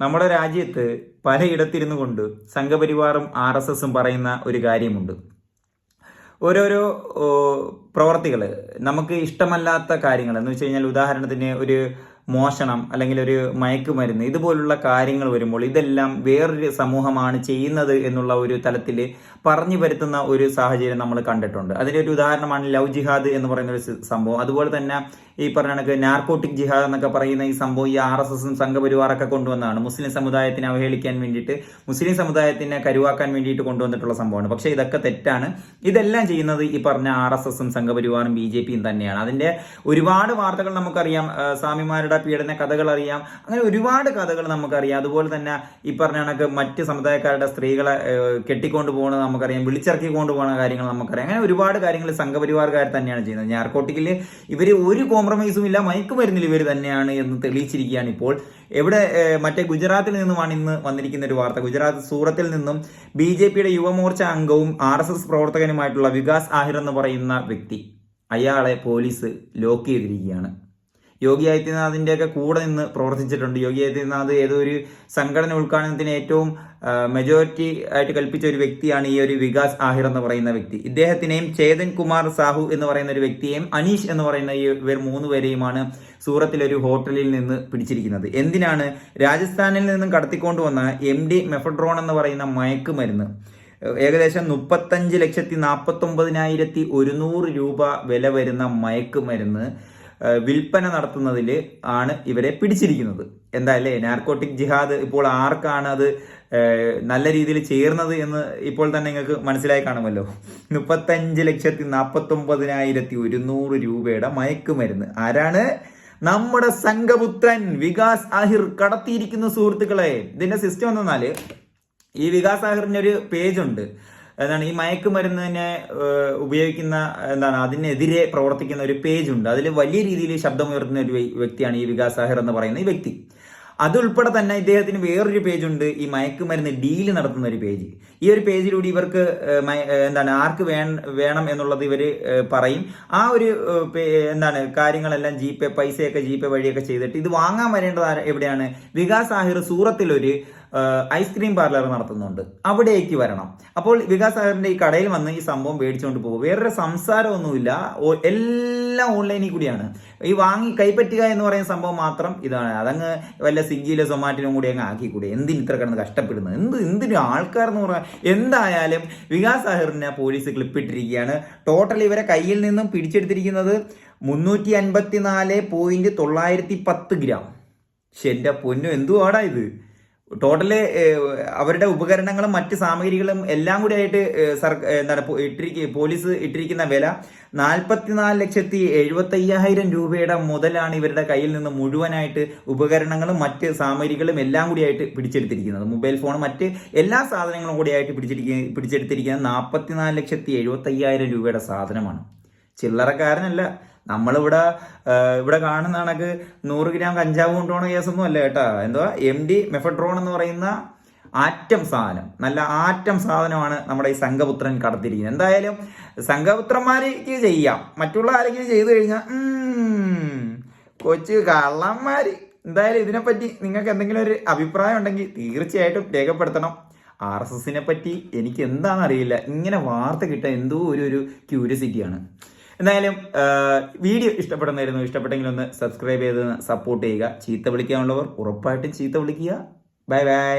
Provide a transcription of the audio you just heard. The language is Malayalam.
നമ്മുടെ രാജ്യത്ത് പലയിടത്തിരുന്നു കൊണ്ട് സംഘപരിവാറും ആർ എസ് എസും പറയുന്ന ഒരു കാര്യമുണ്ട്. ഓരോരോ പ്രവർത്തികൾ നമുക്ക് ഇഷ്ടമല്ലാത്ത കാര്യങ്ങൾ എന്ന് വെച്ച് കഴിഞ്ഞാൽ ഉദാഹരണത്തിന് ഒരു മോഷണം അല്ലെങ്കിൽ ഒരു മയക്കുമരുന്ന് ഇതുപോലുള്ള കാര്യങ്ങൾ വരുമ്പോൾ ഇതെല്ലാം വേറൊരു സമൂഹമാണ് ചെയ്യുന്നത് എന്നുള്ള ഒരു തലത്തിൽ പറഞ്ഞു വരുത്തുന്ന ഒരു സാഹചര്യം നമ്മൾ കണ്ടിട്ടുണ്ട്. അതിന്റെ ഒരു ഉദാഹരണമാണ് ലവ് ജിഹാദ് എന്ന് പറയുന്ന ഒരു സംഭവം. അതുപോലെ തന്നെ ഈ പറഞ്ഞ കണക്ക് നാർക്കോട്ടിക് ജിഹാദ് എന്നൊക്കെ പറയുന്ന ഈ സംഭവം ഈ ആർ എസ് എസും സംഘപരിവാറൊക്കെ കൊണ്ടുവന്നതാണ്. മുസ്ലിം സമുദായത്തിനെ അവഹേളിക്കാൻ വേണ്ടിയിട്ട് മുസ്ലിം സമുദായത്തിനെ കരുവാക്കാൻ വേണ്ടിയിട്ട് കൊണ്ടുവന്നിട്ടുള്ള സംഭവമാണ്. പക്ഷേ ഇതൊക്കെ തെറ്റാണ്. ഇതെല്ലാം ചെയ്യുന്നത് ഈ പറഞ്ഞ ആർ എസ് എസും സംഘപരിവാറും ബി ജെ പിയും തന്നെയാണ്. അതിന്റെ ഒരുപാട് വാർത്തകൾ നമുക്കറിയാം. സ്വാമിമാരുടെ പീഡന കഥകൾ അറിയാം അങ്ങനെ ഒരുപാട് കഥകൾ നമുക്കറിയാം. അതുപോലെ തന്നെ ഈ പറഞ്ഞ കണക്ക് മറ്റ് സമുദായക്കാരുടെ സ്ത്രീകളെ കെട്ടിക്കൊണ്ട് പോകുന്നത് നമുക്കറിയാം. വിളിച്ചിറക്കി കൊണ്ടുപോകുന്ന കാര്യങ്ങൾ നമുക്കറിയാം. അങ്ങനെ ഒരുപാട് കാര്യങ്ങൾ സംഘപരിവാർക്കാർ തന്നെയാണ് ചെയ്യുന്നത്. ഞാർക്കോട്ടിക്കിൽ ഇവർ ഒരു കോംപ്രമൈസും ഇല്ല. മയക്കുമരുന്നിൽ ഇവർ തന്നെയാണ് എന്ന് തെളിയിച്ചിരിക്കുകയാണ് ഇപ്പോൾ. എവിടെ മറ്റേ ഗുജറാത്തിൽ നിന്നുമാണ് ഇന്ന് വന്നിരിക്കുന്ന ഒരു വാർത്ത. ഗുജറാത്ത് സൂറത്തിൽ നിന്നും ബി ജെ പിയുടെ യുവമോർച്ച അംഗവും ആർ എസ് എസ് പ്രവർത്തകനുമായിട്ടുള്ള വികാസ് ആഹിർ എന്ന് പറയുന്ന വ്യക്തി അയാളെ പോലീസ് ലോക്ക് ചെയ്തിരിക്കുകയാണ്. യോഗി ആദിത്യനാഥിന്റെയൊക്കെ കൂടെ നിന്ന് പ്രവർത്തിച്ചിട്ടുണ്ട്. യോഗി ആദിത്യനാഥ് ഏതോ ഒരു സംഘടന ഉദ്ഘാടനത്തിന് ഏറ്റവും മെജോറിറ്റി ആയിട്ട് കൽപ്പിച്ച ഒരു വ്യക്തിയാണ് ഈ ഒരു വികാസ് ആഹിർ എന്ന് പറയുന്ന വ്യക്തി. ഇദ്ദേഹത്തിനെയും ചേതൻ കുമാർ സാഹു എന്ന് പറയുന്ന ഒരു വ്യക്തിയെയും അനീഷ് എന്ന് പറയുന്ന ഇവർ മൂന്ന് പേരെയുമാണ് സൂറത്തിലെ ഒരു ഹോട്ടലിൽ നിന്ന് പിടിച്ചിരിക്കുന്നത്. എന്തിനാണ്? രാജസ്ഥാനിൽ നിന്നും കടത്തിക്കൊണ്ടുവന്ന എം ഡി മെഫഡ്രോൺ എന്ന് പറയുന്ന മയക്കുമരുന്ന് ഏകദേശം മുപ്പത്തഞ്ച് ലക്ഷത്തി നാൽപ്പത്തി ഒമ്പതിനായിരത്തി ഒരുന്നൂറ് രൂപ വില വരുന്ന മയക്കുമരുന്ന് വിൽപ്പന നടത്തുന്നതിൽ ആണ് ഇവരെ പിടിച്ചിരിക്കുന്നത്. എന്തായാലേ നാർക്കോട്ടിക് ജിഹാദ് ഇപ്പോൾ ആർക്കാണ് അത് നല്ല രീതിയിൽ ചേർന്നത് എന്ന് ഇപ്പോൾ തന്നെ നിങ്ങൾക്ക് മനസ്സിലായി കാണുമല്ലോ. മുപ്പത്തഞ്ച് ലക്ഷത്തി നാൽപ്പത്തി ഒമ്പതിനായിരത്തി ഒരുന്നൂറ് രൂപയുടെ മയക്കുമരുന്ന്. ആരാണ്? നമ്മുടെ സംഘപുത്രൻ വികാസ് ആഹിർ കടത്തിയിരിക്കുന്ന സുഹൃത്തുക്കളെ. ഇതിന്റെ സിസ്റ്റം എന്തെന്നാൽ ഈ വികാസ് ആഹിറിന്റെ ഒരു പേജുണ്ട് എന്താണ് ഈ മയക്കുമരുന്നിനെ ഉപയോഗിക്കുന്ന എന്താണ് അതിനെതിരെ പ്രവർത്തിക്കുന്ന ഒരു പേജ് ഉണ്ട്. അതിൽ വലിയ രീതിയിൽ ശബ്ദമുയർത്തുന്ന ഒരു വ്യക്തിയാണ് ഈ വികാസ് ആഹിർ എന്ന് പറയുന്ന ഈ വ്യക്തി. അതുൾപ്പെടെ തന്നെ ഇദ്ദേഹത്തിന് വേറൊരു പേജ് ഉണ്ട് ഈ മയക്കുമരുന്ന് ഡീൽ നടത്തുന്ന ഒരു പേജ്. ഈ ഒരു പേജിലൂടെ ഇവർക്ക് എന്താണ് ആർക്ക് വേണം എന്നുള്ളത് ഇവർ പറയും. ആ ഒരു എന്താണ് കാര്യങ്ങളെല്ലാം ജി പേ പൈസയൊക്കെ ജി പേ വഴിയൊക്കെ ചെയ്തിട്ട് ഇത് വാങ്ങാൻ വരേണ്ടത് എവിടെയാണ്? വികാസ് സാഹിർ സൂറത്തിലൊരു ഐസ്ക്രീം പാർലർ നടത്തുന്നുണ്ട്. അവിടേക്ക് വരണം. അപ്പോൾ വികാസ് സാഗറിന്റെ ഈ കടയിൽ വന്ന് ഈ സംഭവം മേടിച്ചുകൊണ്ട് പോകും. വേറൊരു സംസാരമൊന്നുമില്ല. എല്ലാം ഓൺലൈനിൽ കൂടിയാണ്. ഈ വാങ്ങി കൈപ്പറ്റുക എന്ന് പറയുന്ന സംഭവം മാത്രം ഇതാണ്. അതങ്ങ് വല്ല സ്വിഗ്ഗിയിലോ സൊമാറ്റിലും കൂടി അങ്ങ് ആക്കിക്കൂടെ എന്തിന് ഇത്ര കിടന്ന് കഷ്ടപ്പെടുന്നത്? എന്ത് എന്തിനു ആൾക്കാർ എന്ന് പറയാൻ എന്തായാലും വികാസ് സാഹിറിനെ പോലീസ് ക്ലിപ്പിട്ടിരിക്കുകയാണ്. ടോട്ടൽ ഇവരെ കയ്യിൽ നിന്നും പിടിച്ചെടുത്തിരിക്കുന്നത് മുന്നൂറ്റി അൻപത്തിനാല് പോയിന്റ് തൊള്ളായിരത്തി പത്ത് ഗ്രാം പക്ഷെ പൊന്നു എന്തുവാടാ ഇത്? ടോട്ടൽ അവരുടെ ഉപകരണങ്ങളും മറ്റ് സാമഗ്രികളും എല്ലാം കൂടി ആയിട്ട് സർ- എന്താണ് ഇട്ടിരിക്കുക ഇട്ടിരിക്ക പോലീസ് ഇട്ടിരിക്കുന്ന വില നാൽപ്പത്തിനാല് ലക്ഷത്തി എഴുപത്തി അയ്യായിരം രൂപയുടെ മുതലാണ് ഇവരുടെ കയ്യിൽ നിന്ന് മുഴുവനായിട്ട് ഉപകരണങ്ങളും മറ്റ് സാമഗ്രികളും എല്ലാം കൂടി ആയിട്ട് പിടിച്ചെടുത്തിരിക്കുന്നത്. മൊബൈൽ ഫോൺ മറ്റ് എല്ലാ സാധനങ്ങളും കൂടിയായിട്ട് പിടിച്ചിരിക്കുക പിടിച്ചെടുത്തിരിക്കുന്നത് നാൽപ്പത്തിനാല് ലക്ഷത്തി എഴുപത്തി അയ്യായിരം രൂപയുടെ സാധനമാണ്. ചില്ലറക്കാരനല്ല. നമ്മളിവിടെ ഇവിടെ കാണുന്ന കണക്ക് നൂറ് ഗ്രാം കഞ്ചാവ് കൊണ്ടുപോണ കേസൊന്നും അല്ല കേട്ടാ. എന്തുവാ? എം ഡി മെഫഡ്രോൺ എന്ന് പറയുന്ന ആറ്റം സാധനം. നല്ല ആറ്റം സാധനമാണ് നമ്മുടെ ഈ സംഘപുത്രൻ കടത്തിരിക്കുന്നത് എന്തായാലും സംഘപുത്രന്മാർക്ക് ചെയ്യാം. മറ്റുള്ള ആരെങ്കിലും ചെയ്തു കഴിഞ്ഞാൽ കൊച്ചു കള്ളന്മാര്. എന്തായാലും ഇതിനെപ്പറ്റി നിങ്ങൾക്ക് എന്തെങ്കിലും ഒരു അഭിപ്രായം ഉണ്ടെങ്കിൽ തീർച്ചയായിട്ടും രേഖപ്പെടുത്തണം. ആർ എസ് എസിനെ പറ്റി എനിക്ക് എന്താണെന്നറിയില്ല. ഇങ്ങനെ വാർത്ത കിട്ടാൻ എന്തോ ഒരു ഒരു ക്യൂരിയോസിറ്റിയാണ് എന്തായാലും വീഡിയോ ഇഷ്ടപ്പെടുന്നായിരുന്നു ഇഷ്ടപ്പെട്ടെങ്കിൽ ഒന്ന് സബ്സ്ക്രൈബ് ചെയ്ത് സപ്പോർട്ട് ചെയ്യുക. ചീത്ത വിളിക്കാനുള്ളവർ ഉറപ്പായിട്ടും ചീത്ത വിളിക്കുക. Bye bye